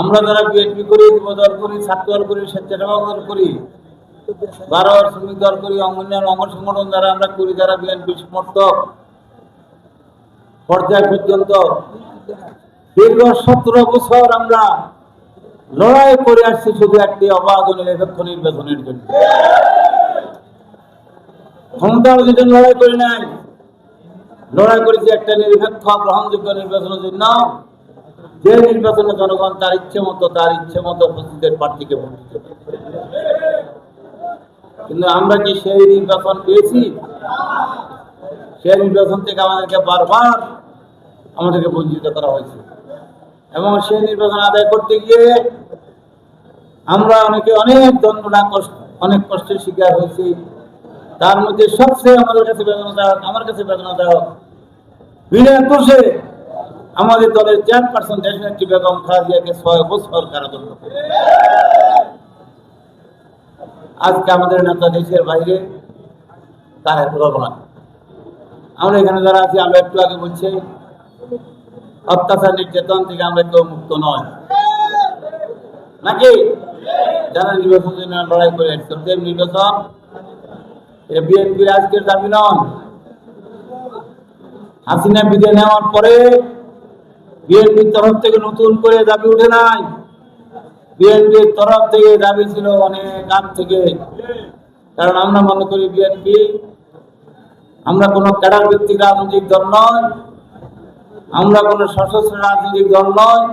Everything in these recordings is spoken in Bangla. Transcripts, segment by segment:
আমরা যারা বিএনপি করি, যুব দল করি, ছাত্র দল করি, স্বেচ্ছাসেবক দল করি, বারো শ্রমিক দল করি অঙ্গনের অঙ্গ সংগঠন যারা, আমরা করি যারা বিএনপি সমর্থক, পর্যায় পর্যন্ত। দীর্ঘ সতেরো বছর আমরা লড়াই করে আসছি শুধু একটি অবাধ নিরপেক্ষ নির্বাচনের জন্য। ক্ষমতার জন্য লড়াই করি নাই। লড়াই করেছি একটা নিরপেক্ষ, গ্রহণযোগ্য নির্বাচনের জন্য। যে নির্বাচনে জনগণ তার ইচ্ছে মতো, তার ইচ্ছে মতো উপস্থিতের প্রার্থীকে ভোট দিতে। কিন্তু আমরা কি সেই নির্বাচন পেয়েছি? সেই নির্বাচন থেকে আমাদেরকে বারবার আমাদেরকে বঞ্চিত করা হয়েছে। এবং সেই নির্বাচন আদায় করতে গিয়ে আমরা অনেকে অনেক যন্ত্রণা কষ্ট, অনেক কষ্টের শিকার হয়েছি। তার মধ্যে সবচেয়ে আমাদের কাছে বেদনাদায়ক, আমার কাছে বেদনাদায়ক বিনা দোষে আমাদের দলের চেয়ারপারসন দেশনেত্রী বেগম খালেদিয়াকে ছয় বছর কারাদণ্ড করে। আজকে আমাদের নেতা দেশের বাইরে তার করব না আমরা এখানে যারা আছি, আমরা একটু আগে বলছি, অত্যাচার নির্যাতন থেকে আমরা কেউ মুক্ত নয়। নাকি? যারা নির্বাচন জন্য লড়াই করে আসছে ওদের নির্বাচন এটা বিএনপির আজকের দাবি নয়। হাসিনা বিদায় নেওয়ার পরে বিএনপির তরফ থেকে নতুন করে দাবি উঠে নাই। বিএনপির তরফ থেকে দাবি ছিল অনেক আগ থেকে। কারণ আমরা মনে করি বিএনপি, আমরা কোনো ক্যাডার ভিত্তিক রাজনৈতিক দল নয়। আমরা কোনো সশস্ত্র রাজনৈতিক দল নয়।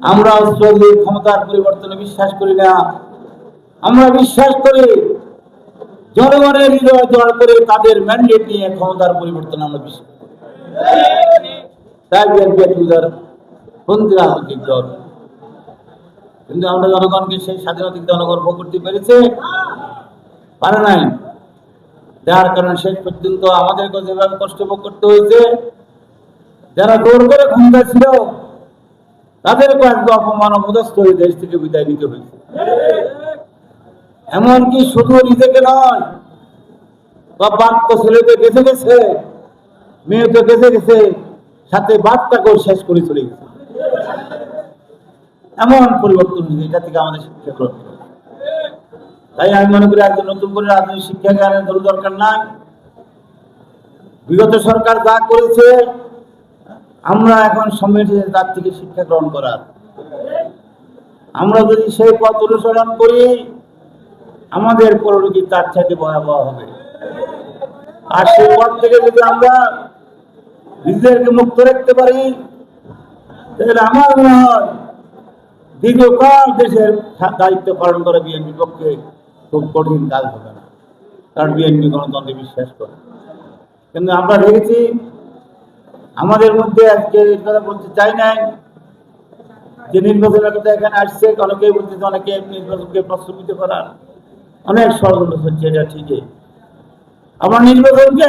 আমরা অস্ত্র ক্ষমতার পরিবর্তনে বিশ্বাস করি না। আমরা বিশ্বাস করি জনগণের হৃদয় জয় করে তাদের ম্যান্ডেট নিয়ে ক্ষমতার পরিবর্তন আমরা বিশ্বাস করি। তাই উদার পন্থী রাজনৈতিক দল কিন্তু আমরা জনগণকে সেই স্বাধীনতা জনগণ ভোগ করতে পেরেছে? পারে নাই। যার কারণে শেষ পর্যন্ত আমাদেরকে যেভাবে কষ্ট ভোগ করতে হয়েছে, যারা দৌড় করে ক্ষমতা ছিল, তাদেরকে আজকে অপমান অপদস্থ হয়ে দেশ থেকে বিদায় নিতে হয়েছে। এমনকি শুধু নিজেকে নয় বা বাক্য ছেলে তো গেছে গেছে গেছে গেছে সাথে বাচ্চাকেও শেষ করে চলে গেছে। এমন পরিবর্তন হয়েছে, এটা থেকে আমাদের শিক্ষা গ্রহণ। তাই আমি মনে করি একজন নতুন করে রাজনৈতিক শিক্ষা জ্ঞানের কোনো দরকার নাই। বিগত সরকার যা করেছে, আমরা এখন সময় তার থেকে শিক্ষা গ্রহণ করার। আমরা যদি সেই পথ অনুসরণ করি, আমাদের পরিণতি তার চাইতে ভয়াবহ হবে। আর সেই পথ থেকে যদি আমরা নিজেদেরকে মুক্ত রাখতে পারি। তাহলে আমার মনে হয় দীর্ঘকাল দেশের দায়িত্ব পালন করে বিএনপির পক্ষে খুব কঠিন কাজ হবে না। কারণ বিএনপি গণতন্ত্রে বিশ্বাস করে। কিন্তু আমরা দেখেছি আমাদের মধ্যে আজকে কথা বলতে চাই নাই যে নির্বাচনের কথা এখানে আসছে, অনেকেই বলতেছে অনেকে নির্বাচনকে প্রশ্নবিত করার অনেক ষড়যন্ত্র হচ্ছে, এটা ঠিকই। আমার নির্বাচনকে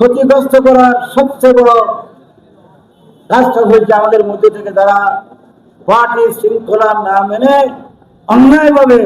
ক্ষতিগ্রস্ত করার সবচেয়ে বড় রাষ্ট্র হয়েছে আমাদের মধ্যে থেকে যারা পার্টি শৃঙ্খলা না মেনে অন্যায়ভাবে